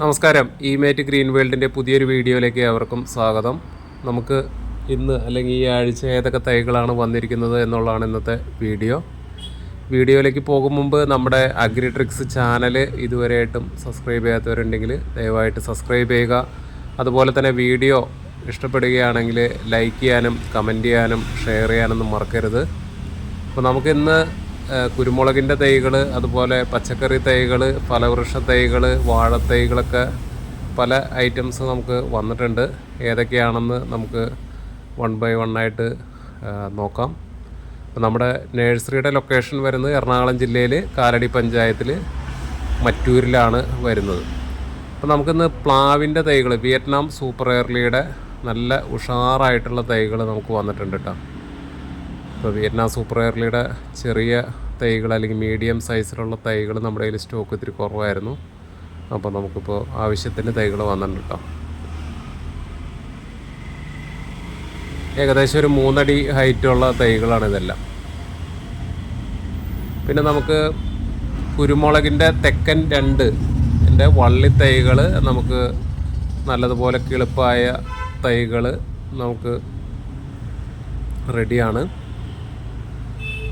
നമസ്കാരം. ഇമേറ്റ് ഗ്രീൻ വേൾഡിന്റെ പുതിയൊരു വീഡിയോയിലേക്ക് അവർക്കും സ്വാഗതം. നമുക്ക് ഇന്ന് അല്ലെങ്കിൽ ഈ ആഴ്ച ഏതൊക്കെ തൈകളാണ് വന്നിരിക്കുന്നത് എന്നുള്ളതാണ് ഇന്നത്തെ വീഡിയോ. വീഡിയോയിലേക്ക് പോകും മുമ്പ് നമ്മുടെ അഗ്രിട്രിക്സ് ചാനൽ ഇതുവരെയായിട്ടും സബ്സ്ക്രൈബ് ചെയ്യാത്തവരുണ്ടെങ്കിൽ ദയവായിട്ട് സബ്സ്ക്രൈബ് ചെയ്യുക. അതുപോലെ തന്നെ വീഡിയോ ഇഷ്ടപ്പെടുകയാണെങ്കിൽ ലൈക്ക് ചെയ്യാനും കമന്റ് ചെയ്യാനും ഷെയർ ചെയ്യാനൊന്നും മറക്കരുത്. അപ്പോൾ നമുക്കിന്ന് കുരുമുളകിന്റെ തൈകൾ അതുപോലെ പച്ചക്കറി തൈകൾ ഫലവൃക്ഷ തൈകൾ വാഴത്തൈകളൊക്കെ പല ഐറ്റംസ് നമുക്ക് വന്നിട്ടുണ്ട്. ഏതൊക്കെയാണെന്ന് നമുക്ക് വൺ ബൈ വൺ ആയിട്ട് നോക്കാം. അപ്പോൾ നമ്മുടെ നഴ്സറിയുടെ ലൊക്കേഷൻ വരുന്നത് എറണാകുളം ജില്ലയിൽ കാലടി പഞ്ചായത്തിൽ മറ്റൂരിലാണ് വരുന്നത്. അപ്പോൾ നമുക്കിന്ന് പ്ലാവിന്റെ തൈകൾ വിയറ്റ്നാം സൂപ്പർ എയർലിയുടെ നല്ല ഉഷാറായിട്ടുള്ള തൈകൾ നമുക്ക് വന്നിട്ടുണ്ട് കേട്ടോ ഇപ്പോൾ വിയറ്റ്നാം സൂപ്പർ എയർലിയുടെ ചെറിയ തൈകൾ അല്ലെങ്കിൽ മീഡിയം സൈസിലുള്ള തൈകൾ നമ്മുടെ കയ്യിൽ സ്റ്റോക്ക് ഇത്തിരി കുറവായിരുന്നു. അപ്പോൾ നമുക്കിപ്പോൾ ആവശ്യത്തിന് തൈകൾ വന്നിട്ടുണ്ട് കേട്ടോ. ഏകദേശം ഒരു മൂന്നടി ഹൈറ്റുള്ള തൈകളാണ് ഇതെല്ലാം. പിന്നെ നമുക്ക് കുരുമുളകിന്റെ തെക്കൻ രണ്ട് എന്റെ വള്ളി തൈകൾ നമുക്ക് നല്ലതുപോലെ കിളിപ്പായ തൈകൾ നമുക്ക് റെഡിയാണ്.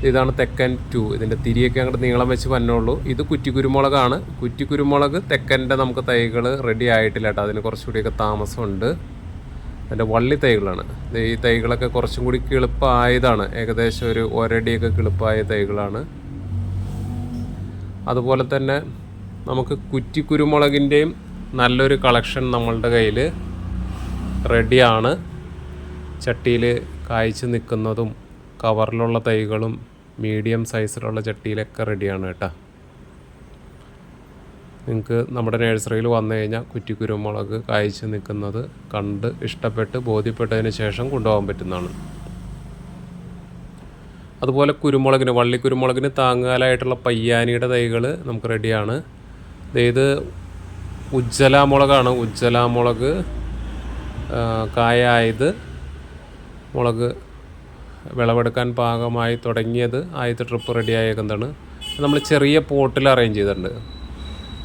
ഇതാണ് തെക്കൻ ടു. ഇതിന്റെ തിരിയൊക്കെ അങ്ങോട്ട് നീളം വെച്ച് പന്നുള്ളൂ ഇത് കുറ്റി കുരുമുളകാണ് കുറ്റി കുരുമുളക് തെക്കന്റെ നമുക്ക് തൈകൾ റെഡി ആയിട്ടില്ല കേട്ടോ. അതിന് കുറച്ചുകൂടിയൊക്കെ താമസമുണ്ട്. അതിന്റെ വള്ളി തൈകളാണ്. ഈ തൈകളൊക്കെ കുറച്ചും കൂടി കിളിപ്പായതാണ്. ഏകദേശം ഒരു ഒരടിയൊക്കെ കിളിപ്പായ തൈകളാണ്. അതുപോലെ തന്നെ നമുക്ക് കുറ്റി കുരുമുളകിന്റെയും നല്ലൊരു കളക്ഷൻ നമ്മളുടെ കയ്യിൽ റെഡിയാണ് ചട്ടിയിൽ കായ്ച്ച് നിൽക്കുന്നതും കവറിലുള്ള തൈകളും മീഡിയം സൈസിലുള്ള ചട്ടിയിലൊക്കെ റെഡിയാണ് കേട്ടോ. നിങ്ങൾക്ക് നമ്മുടെ നഴ്സറിയിൽ വന്നു കഴിഞ്ഞാൽ കുറ്റി കുരുമുളക് കായ്ച്ച് നിൽക്കുന്നത് കണ്ട് ഇഷ്ടപ്പെട്ട് ബോധ്യപ്പെട്ടതിന് ശേഷം കൊണ്ടുപോകാൻ പറ്റുന്നതാണ്. അതുപോലെ കുരുമുളകിന് വള്ളി കുരുമുളകിന് താങ്ങാലായിട്ടുള്ള പയ്യാനിയുടെ തൈകൾ നമുക്ക് റെഡിയാണ്. ഇത് ഉജ്ജല മുളകാണ് കായായത് മുളക് വിളവെടുക്കാൻ പാകമായി തുടങ്ങിയത് ആദ്യത്തെ ട്രിപ്പ് റെഡി ആയേക്കുന്നതാണ് നമ്മൾ ചെറിയ പോട്ടിൽ അറേഞ്ച് ചെയ്തിട്ടുണ്ട്.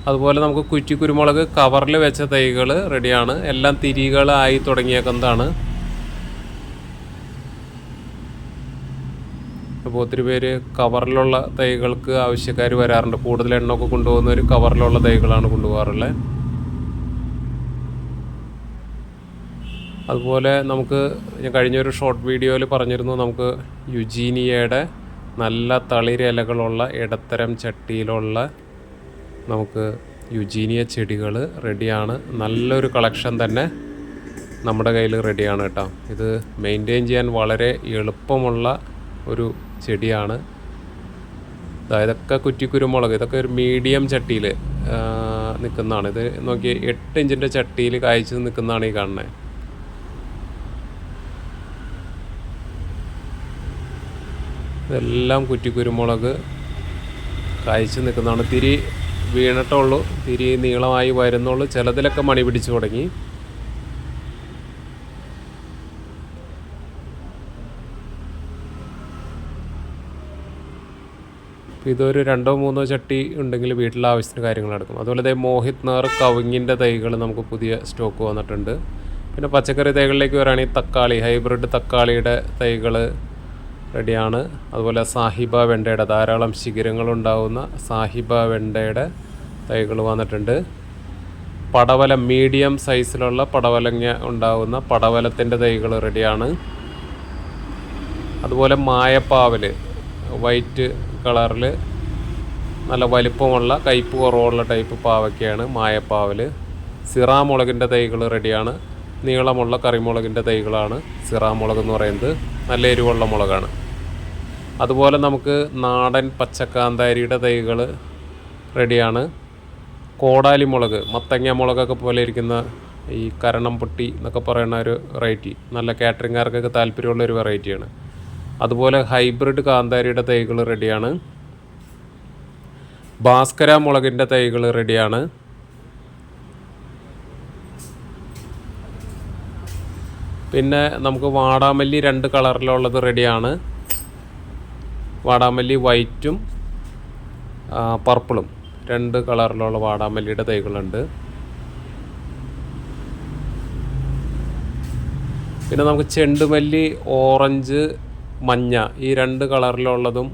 അതുപോലെ നമുക്ക് കുറ്റി കുരുമുളക് കവറിൽ വെച്ച തൈകൾ റെഡിയാണ് എല്ലാം തിരികളായി തുടങ്ങിയേക്കുന്നതാണ് അപ്പോൾ ഒത്തിരി പേര് കവറിലുള്ള തൈകൾക്ക് ആവശ്യക്കാർ വരാറുണ്ട്. കൂടുതൽ എണ്ണമൊക്കെ കൊണ്ടുപോകുന്നവർ കവറിലുള്ള തൈകളാണ് കൊണ്ടുപോകാറുള്ളത്. അതുപോലെ നമുക്ക് ഞാൻ കഴിഞ്ഞൊരു ഷോർട്ട് വീഡിയോയിൽ പറഞ്ഞിരുന്നു നമുക്ക് യുജീനിയയുടെ നല്ല തളിരിലകളുള്ള ഇടത്തരം ചട്ടിയിലുള്ള നമുക്ക് യുജീനിയ ചെടികൾ റെഡിയാണ് നല്ലൊരു കളക്ഷൻ തന്നെ നമ്മുടെ കയ്യിൽ റെഡിയാണ് കേട്ടോ. ഇത് മെയിന്റെയിൻ ചെയ്യാൻ വളരെ എളുപ്പമുള്ള ഒരു ചെടിയാണ്. ഇതൊക്കെ കുറ്റി കുരുമുളക് ഇതൊക്കെ ഒരു മീഡിയം ചട്ടിയിൽ നിൽക്കുന്നതാണ് ഇത് നോക്കി എട്ട് ഇഞ്ചിന്റെ ചട്ടിയിൽ കായ്ച്ച് നിൽക്കുന്നതാണ് ഈ കാണുന്നത് ഇതെല്ലാം കുറ്റി കുരുമുളക് കായ്ച്ച് നിൽക്കുന്നതാണ്. തിരി വീണിട്ടുള്ളൂ തിരി നീളമായി വരുന്നുള്ളൂ. ചിലതിലൊക്കെ മണി പിടിച്ചു തുടങ്ങി. ഇതൊരു രണ്ടോ മൂന്നോ ചട്ടി ഉണ്ടെങ്കിൽ വീട്ടിലെ ആവശ്യത്തിന് കാര്യങ്ങൾ നടക്കും. അതുപോലെ തന്നെ മോഹിത് നാർ കവുങ്ങിന്റെ തൈകൾ നമുക്ക് പുതിയ സ്റ്റോക്ക് വന്നിട്ടുണ്ട്. പിന്നെ പച്ചക്കറി തൈകളിലേക്ക് വരികയാണെങ്കിൽ തക്കാളി ഹൈബ്രിഡ് തക്കാളിയുടെ തൈകൾ റെഡിയാണ്. അതുപോലെ സാഹിബ വെണ്ടയുടെ ധാരാളം ശിഖരങ്ങളുണ്ടാവുന്ന സാഹിബ വെണ്ടയുടെ തൈകൾ വന്നിട്ടുണ്ട്. പടവല മീഡിയം സൈസിലുള്ള പടവലങ്ങ ഉണ്ടാവുന്ന പടവലത്തിന്റെ തൈകൾ റെഡിയാണ്. അതുപോലെ മായപ്പാവൽ വൈറ്റ് കളറിൽ നല്ല വലിപ്പമുള്ള കയ്പ് കുറവുള്ള ടൈപ്പ് പാവയ്ക്കയാണ് മായപ്പാവൽ സിറാമുളകിന്റെ തൈകൾ റെഡിയാണ്. നീളമുള്ള കറിമുളകിന്റെ തൈകളാണ് സിറാമുളക് എന്ന് പറയുന്നത്. നല്ല എരിവുള്ള മുളകാണ്. അതുപോലെ നമുക്ക് നാടൻ പച്ചക്കാന്താരിയുടെ തൈകൾ റെഡിയാണ്. കോടാലി മുളക് മത്തങ്ങ മുളകൊക്കെ പോലെ ഇരിക്കുന്ന ഈ കരണം പൊട്ടി എന്നൊക്കെ പറയുന്ന ഒരു വെറൈറ്റി നല്ല കാറ്ററിംഗുകാർക്കൊക്കെ താല്പര്യമുള്ള ഒരു വെറൈറ്റിയാണ് അതുപോലെ ഹൈബ്രിഡ് കാന്താരിയുടെ തൈകൾ റെഡിയാണ്. ഭാസ്കര മുളകിന്റെ തൈകൾ റെഡിയാണ്. പിന്നെ നമുക്ക് വാടാമല്ലി രണ്ട് കളറിലുള്ളത് റെഡിയാണ്. വാടാമല്ലി വൈറ്റും പർപ്പിളും. രണ്ട് കളറിലുള്ള വാടാമല്ലിയുടെ തൈകളുണ്ട്. പിന്നെ നമുക്ക് ചെണ്ടുമല്ലി ഓറഞ്ച് മഞ്ഞ ഈ രണ്ട് കളറിലുള്ളതും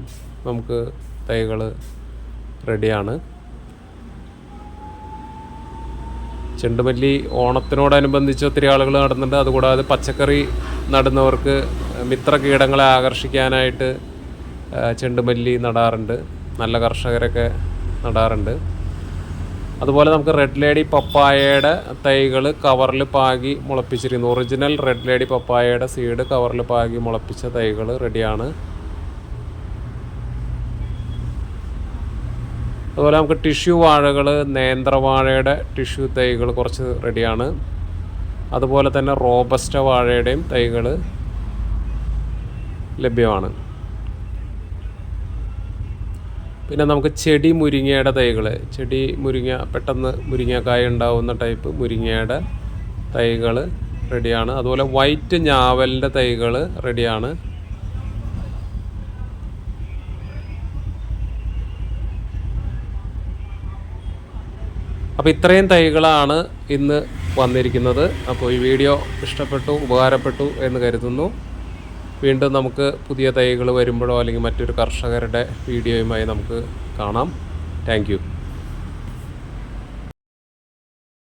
നമുക്ക് തൈകൾ റെഡിയാണ്. ചെണ്ടുമല്ലി ഓണത്തിനോടനുബന്ധിച്ച് ഒത്തിരി ആളുകൾ നടന്നുണ്ട് അതുകൂടാതെ പച്ചക്കറി നടുന്നവർക്ക് മിത്ര കീടങ്ങളെ ആകർഷിക്കാനായിട്ട് ചെണ്ടുമല്ലി നടാറുണ്ട്. നല്ല കർഷകരൊക്കെ നടാറുണ്ട്. അതുപോലെ നമുക്ക് റെഡ് ലേഡി പപ്പായയുടെ തൈകൾ കവറിൽ പാകി മുളപ്പിച്ചിരിക്കുന്നു. ഒറിജിനൽ റെഡ് ലേഡി പപ്പായയുടെ സീഡ് കവറിൽ പാകി മുളപ്പിച്ച തൈകൾ റെഡിയാണ് അതുപോലെ നമുക്ക് ടിഷ്യൂ വാഴകൾ നേന്ത്രവാഴയുടെ ടിഷ്യൂ തൈകൾ കുറച്ച് റെഡിയാണ് അതുപോലെ തന്നെ റോബസ്റ്റ വാഴയുടെയും തൈകൾ ലഭ്യമാണ്. പിന്നെ നമുക്ക് ചെടി മുരിങ്ങയുടെ തൈകൾ ചെടി മുരിങ്ങ പെട്ടെന്ന് മുരിങ്ങക്കായ ഉണ്ടാവുന്ന ടൈപ്പ് മുരിങ്ങയുടെ തൈകൾ റെഡിയാണ്. അതുപോലെ വൈറ്റ് ഞാവലിന്റെ തൈകൾ റെഡിയാണ്. അപ്പോൾ ഇത്രയും തൈകളാണ് ഇന്ന് വന്നിരിക്കുന്നത്. അപ്പോൾ ഈ വീഡിയോ ഇഷ്ടപ്പെട്ടു ഉപകാരപ്പെട്ടു എന്ന് കരുതുന്നു. വീണ്ടും നമുക്ക് പുതിയ തൈകൾ വരുമ്പോഴോ അല്ലെങ്കിൽ മറ്റൊരു കർഷകരുടെ വീഡിയോയുമായി നമുക്ക് കാണാം. താങ്ക്